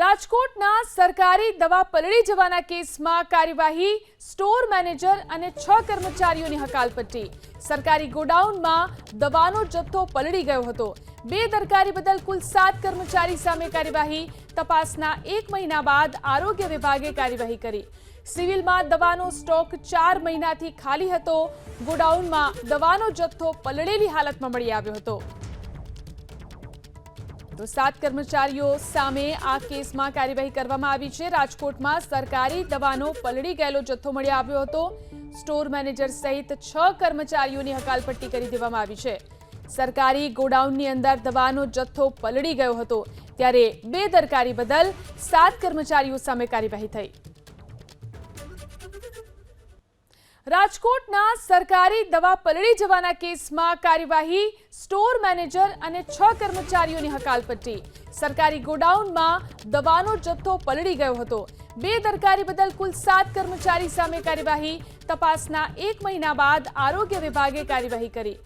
રાજકોટના સરકારી દવા પલળી જવાના કેસમાં કાર્યવાહી, સ્ટોર મેનેજર અને છ કર્મચારીઓની હકાલપટ્ટી. સરકારી ગોડાઉનમાં દવાનો જથ્થો પલળી ગયો હતો. બેદરકારી બદલ કુલ સાત કર્મચારી સામે કાર્યવાહી. તપાસના એક મહિના બાદ આરોગ્ય વિભાગે કાર્યવાહી કરી. સિવિલમાં દવાનો સ્ટોક ચાર મહિનાથી ખાલી હતો. ગોડાઉનમાં દવાનો જથ્થો પલળેલી હાલતમાં મળી આવ્યો હતો. તો સાત કર્મચારીઓ સામે આ કેસમાં કાર્યવાહી કરવામાં આવી છે. રાજકોટમાં સરકારી દવાનો પલળી ગયેલો જથ્થો મળી આવ્યો હતો. સ્ટોર મેનેજર સહિત છ કર્મચારીઓની હકાલપટ્ટી કરી દેવામાં આવી છે. સરકારી ગોડાઉનની અંદર દવાનો જથ્થો પલળી ગયો હતો. ત્યારે બેદરકારી બદલ સાત કર્મચારીઓ સામે કાર્યવાહી થઈ. રાજકોટના સરકારી દવા પલળી જવાના કેસમાં કાર્યવાહી, સ્ટોર મેનેજર અને છ કર્મચારીઓની હકાલપટ્ટી. સરકારી ગોડાઉનમાં દવાનો જથ્થો પલળી ગયો હતો. બે દરકારી બદલ કુલ સાત કર્મચારી સામે કાર્યવાહી. તપાસના એક મહિના બાદ આરોગ્ય વિભાગે કાર્યવાહી કરી.